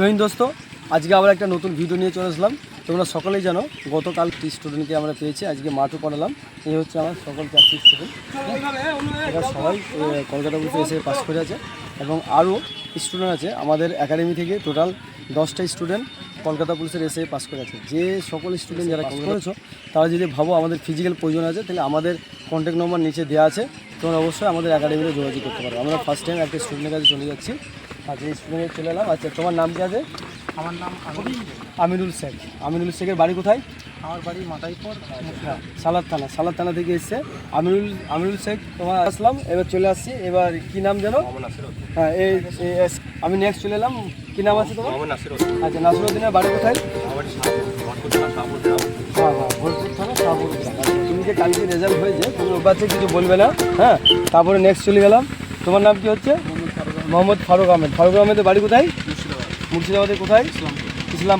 জৈন দোস্ত। আজকে আবার একটা নতুন ভিডিও নিয়ে চলে আসলাম। তোমরা সকলেই জানো, গতকাল স্টুডেন্টকে আমরা পেয়েছি, আজকে মাঠও পড়ালাম। এই হচ্ছে আমার সকল চারটি স্টুডেন্ট এরা সবাই কলকাতা বুঝতে এসে পাস করে আছে। এবং আরও স্টুডেন্ট আছে, আমাদের একাডেমি থেকে টোটাল দশটা স্টুডেন্ট কলকাতা পুলিশের এসে পাস করে আছে। যে সকল স্টুডেন্ট যারা করেছ, তারা যদি ভাবো আমাদের ফিজিক্যাল প্রয়োজন আছে, তাহলে আমাদের কন্ট্যাক্ট নম্বর নিচে দেওয়া আছে। তোমরা অবশ্যই আমাদের একাডেমিতে যোগাযোগ করতে পারো। আমরা ফার্স্ট টাইম একটা স্টুডেন্টের কাছে চলে যাচ্ছি। আজকে স্টুডেন্টে চলে এলাম। আচ্ছা তোমার নাম কি আছে? আমার নাম আমিনুল শেখ। আমিনুল শেখের বাড়ি কোথায়? আমার বাড়ি মাথাইপুর হ্যাঁ সালাদ থানা। সালাদ থানা থেকে এসছে। আমিনুল আমিনুল শেখ তোমার আসলাম এবার চলে আসছি। এবার কি নাম যেন? হ্যাঁ এই আমি নেক্সট চলে এলাম। কি নাম আছে তোমার? আচ্ছা নাসরুদ্দিনের বাড়ি কোথায়? হ্যাঁ হ্যাঁ ভোলপুর থানা শাহপুর আচ্ছা, তুমি যে কালকে রেজাল্ট হয়েছে তুমি ওর কিছু বলবে না হ্যাঁ? তারপরে নেক্সট চলে গেলাম। তোমার নাম কি হচ্ছে? মোহাম্মদ ফারুক আহমেদ। ফারুক আহমেদের বাড়ি কোথায়? মুর্শিদাবাদের কোথায়? ইসলাম